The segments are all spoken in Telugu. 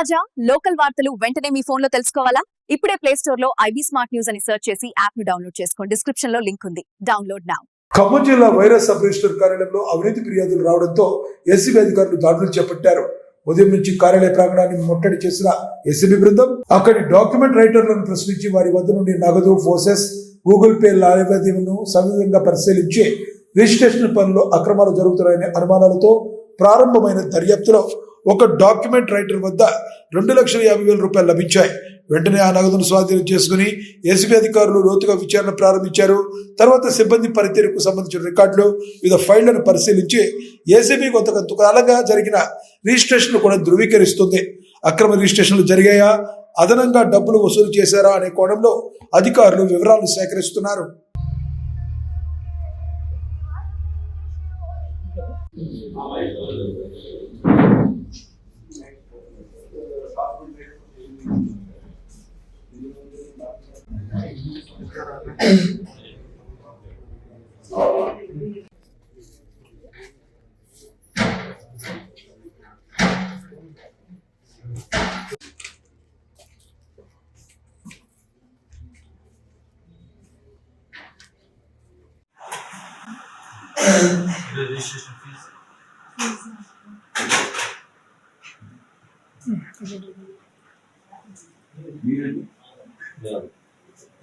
తాజా లోకల్ వార్తలు వెంటనే మీ ఫోన్లో తెలుసుకోవాలా? ఇప్పుడే ప్లే స్టోర్లో ఐబీ స్మార్ట్ న్యూస్ అని సెర్చ్ చేసి యాప్ను డౌన్లోడ్ చేసుకోండి. డిస్క్రిప్షన్లో లింక్ ఉంది. డౌన్లోడ్ నౌ ఖమ్మం జిల్లా వైరస్ సబ్ రిజిస్టర్ కార్యాలయంలో అవినీతి ఫిర్యాదులు రావడంతో ఎస్సీబీ అధికారులు దాడులు చేపట్టారు. ఉదయం నుంచి కార్యాలయ ప్రాంగణాన్ని ముట్టడి చేసిన ఎస్సీబీ బృందం అక్కడి డాక్యుమెంట్ రైటర్లను ప్రశ్నించి వారి వద్ద నుండి నగదు ఫోసెస్ గూగుల్ పే లావాదేవీలను సవిధంగా పరిశీలించి రిజిస్ట్రేషన్ పనులు అక్రమాలు జరుగుతున్నాయనే అనుమానాలతో ప్రారంభమైన దర్యాప్తులో ఒక డాక్యుమెంట్ రైటర్ వద్ద రెండు లక్షల యాభై వేల రూపాయలు లభించాయి. వెంటనే ఆ నగదును స్వాధీనం చేసుకుని ఏసీబీ అధికారులు లోతుగా విచారణ ప్రారంభించారు. తర్వాత సిబ్బంది పనితీరుకు సంబంధించిన రికార్డులు వివిధ ఫైళ్ళను పరిశీలించి ఏసీబీ కొంత కొంతకాలంగా జరిగిన రిజిస్ట్రేషన్లు కూడా ధృవీకరిస్తుంది. అక్రమ రిజిస్ట్రేషన్లు జరిగాయా? అదనంగా డబ్బులు వసూలు చేశారా అనే కోణంలో అధికారులు వివరాలు సేకరిస్తున్నారు. Yeah.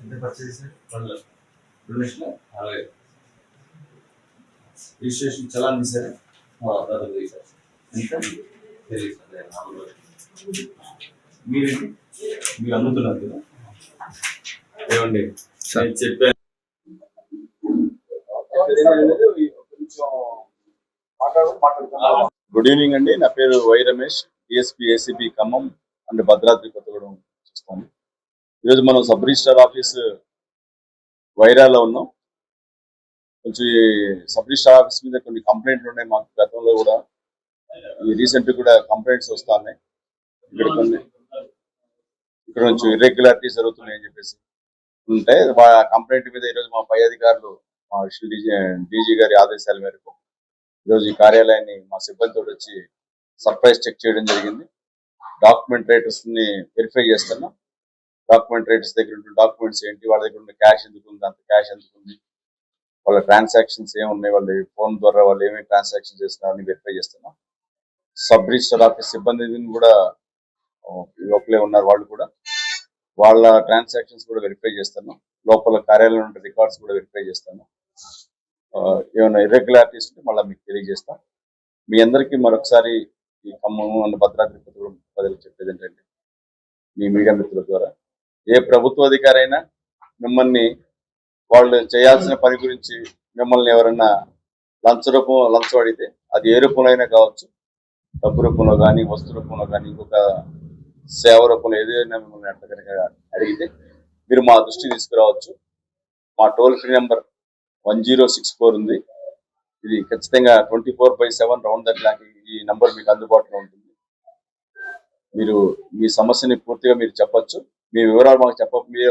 ఎంత పర్చేజ్ చేశారు రెండు లక్షలు రెండు లక్షల అరవై రిజిస్ట్రేషన్ చలాన్ తీసారా ఎంత? తెలియదు. అదే నాలుగు రోజులు. మీరేంటి? మీరు అమ్ముతున్నారు కదా? ఏమండి? నేను చెప్పాను. గుడ్ ఈవినింగ్ అండి. నా పేరు Y Ramesh. DSP ACB Khammam and Bhadradri Kothagudem. చూస్తాము ఈరోజు మనం సబ్ రిజిస్టార్ ఆఫీస్ వైరాలో ఉన్నాం. కొంచెం సబ్ రిజిస్టార్ ఆఫీస్ మీద కొన్ని కంప్లైంట్లు ఉన్నాయి మాకు గతంలో కూడా. ఈ రీసెంట్ కూడా కంప్లైంట్స్ వస్తున్నాయి. ఇక్కడ కొన్ని ఇక్కడ కొంచెం ఇర్రెగ్యులారిటీస్ జరుగుతున్నాయని చెప్పేసి ఉంటే ఆ కంప్లైంట్ మీద ఈరోజు మా పై అధికారులు మా డీజీ గారి ఆదేశాల మేరకు ఈరోజు ఈ కార్యాలయాన్ని మా సిబ్బందితో వచ్చి సర్ప్రైజ్ చెక్ చేయడం జరిగింది. డాక్యుమెంట్ రైటర్స్ని వెరిఫై చేస్తున్నాం. డాక్యుమెంట్ రేట్స్ దగ్గర ఉన్న డాక్యుమెంట్స్ ఏంటి? వాళ్ళ దగ్గర ఉన్న క్యాష్ ఎందుకు ఉంది? అంత క్యాష్ ఎందుకు ఉంది? వాళ్ళ ట్రాన్సాక్షన్స్ ఏమున్నాయి వాళ్ళ ఫోన్ ద్వారా వాళ్ళు ఏమేమి ట్రాన్సాక్షన్ చేస్తున్నారని వెరిఫై చేస్తున్నాం. సబ్ రిజిస్టర్ ఆఫీస్ సిబ్బందిని కూడా లోపలే ఉన్నారు వాళ్ళు కూడా. వాళ్ళ ట్రాన్సాక్షన్స్ కూడా వెరిఫై చేస్తున్నాం. లోపల కార్యాలయం ఉంటే రికార్డ్స్ కూడా వెరిఫై చేస్తున్నాం. ఆ, ఏమైనా ఇర్రెగ్యులారిటీస్ ఉంటే మళ్ళీ మీకు తెలియజేస్తాం. మీ అందరికీ మరొకసారి ఈ ఖమ్మము అన్న భద్రాద్రి ప్రజలకు చెప్పేది ఏంటంటే మీ మీడియా మిత్రుల ద్వారా ఏ ప్రభుత్వ అధికారైనా మిమ్మల్ని వాళ్ళు చేయాల్సిన పని గురించి మిమ్మల్ని ఎవరైనా లంచ రూపం లంచం అడిగితే అది ఏ రూపంలో అయినా కావచ్చు. డబ్బు రూపంలో కానీ వస్తు రూపంలో కానీ ఇంకొక సేవ రూపంలో ఏదైనా మిమ్మల్ని అట్లా కనుక అడిగితే మీరు మా దృష్టికి తీసుకురావచ్చు. మా toll free number one zero six four ఉంది. ఇది ఖచ్చితంగా twenty four by seven round the clock ఈ నంబర్ మీకు అందుబాటులో ఉంటుంది. మీరు మీ సమస్యని పూర్తిగా మీరు చెప్పొచ్చు. మీ వివరాలు మాకు చెప్ప మీ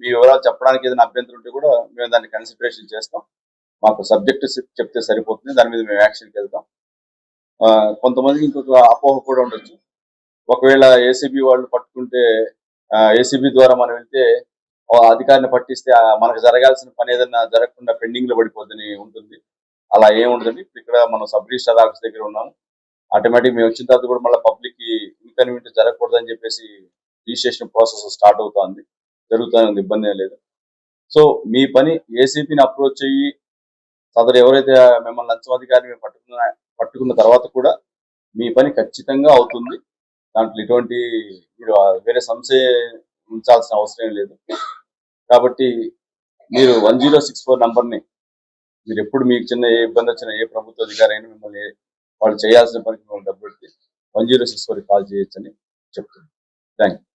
మీ వివరాలు చెప్పడానికి ఏదైనా అభ్యంతరం ఉంటే కూడా మేము దాన్ని కన్సిడరేషన్ చేస్తాం. మాకు సబ్జెక్ట్ చెప్తే సరిపోతుంది. దాని మీద మేము యాక్షన్కి వెళ్తాం. ఆ, కొంతమందికి ఇంకొక అపోహ కూడా ఉండొచ్చు. ఒకవేళ ఏసీబీ వాళ్ళు పట్టుకుంటే ఏసీబీ ద్వారా మనం వెళ్తే అధికారిని పట్టిస్తే మనకు జరగాల్సిన పని ఏదైనా జరగకుండా పెండింగ్లో పడిపోతుంది ఉంటుంది. అలా ఏం ఉండదండి. ఇక్కడ మనం సబ్ రిజిస్టర్ ఆఫీస్ దగ్గర ఉన్నాము. ఆటోమేటిక్ మేము వచ్చిన తర్వాత కూడా మళ్ళీ పబ్లిక్కి ఇన్కన్వీనియంట్ జరగకూడదని చెప్పేసి రిజిస్ట్రేషన్ ప్రాసెస్ స్టార్ట్ అవుతుంది. జరుగుతుంది ఉంది ఇబ్బంది లేదు. సో మీ పని ఏసీపీని అప్రోచ్ అయ్యి సదరు ఎవరైతే మిమ్మల్ని లంచమాధికారిని మేము పట్టుకున్న పట్టుకున్న తర్వాత కూడా మీ పని ఖచ్చితంగా అవుతుంది. దాంట్లో ఎటువంటి మీరు వేరే సంశయ ఉంచాల్సిన అవసరం లేదు. కాబట్టి మీరు వన్ జీరో సిక్స్ ఫోర్ నంబర్ని మీరు ఎప్పుడు మీకు చిన్న ఏ ఇబ్బంది వచ్చినా ఏ ప్రభుత్వ అధికారి అయినా మిమ్మల్ని వాళ్ళు చేయాల్సిన పనికి మిమ్మల్ని డబ్బు పెడితే one zero six four call చేయొచ్చని చెప్తున్నాను. Thank you